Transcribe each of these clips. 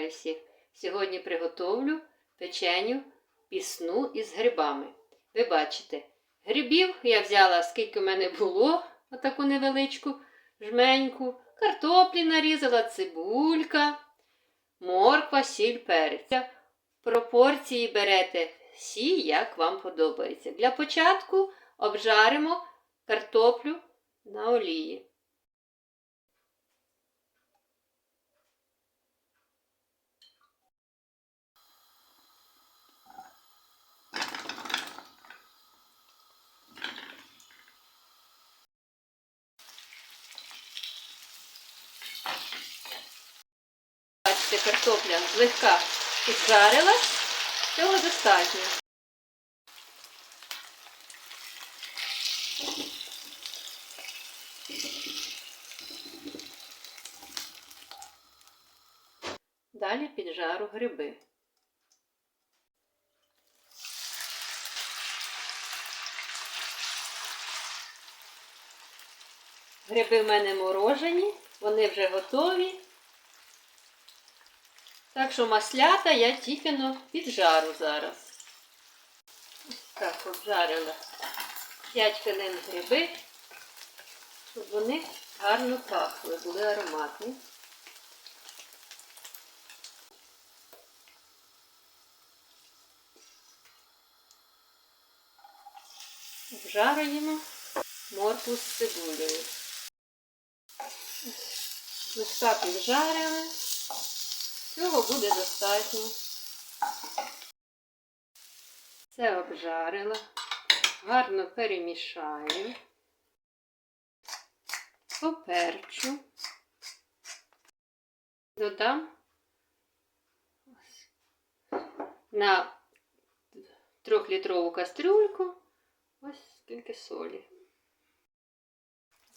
Вітаю! Сьогодні приготовлю печеню пісну із грибами. Ви бачите, грибів я взяла, скільки в мене було, отаку невеличку жменьку, картоплі нарізала, цибулька, морква, сіль, перець. Пропорції берете всі, як вам подобається. Для початку обжаримо картоплю на олії. Бачите, картопля злегка піджарилась, цього достатньо. Далі піджару гриби. Гриби в мене морожені, вони вже готові. Так що маслята я тільки піджару зараз. Так, обжарила 5 хвилин гриби, щоб вони гарно пахли, були ароматні. Обжарюємо моркву з цибулею. Листа піджарили. Цього буде достатньо. Це обжарила. Гарно перемішаю. Поперчу. Додам на трьохлітрову кастрюльку ось скільки солі.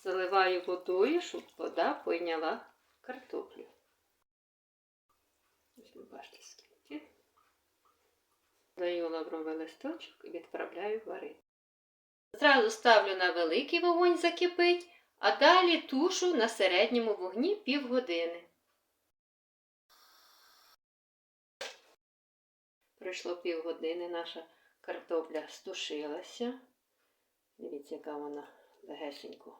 Заливаю водою, щоб вода пойняла картоплю. Бачите скільки. Даю лавровий листочок і відправляю варити. Зразу ставлю на великий вогонь закипить, а далі тушу на середньому вогні півгодини. Пройшло півгодини, наша картопля стушилася. Дивіться, яка вона легесенько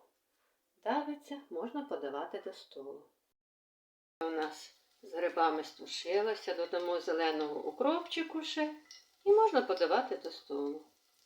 давиться, можна подавати до столу. У нас з грибами стушилася, додамо зеленого укропчику ще і можна подавати до столу.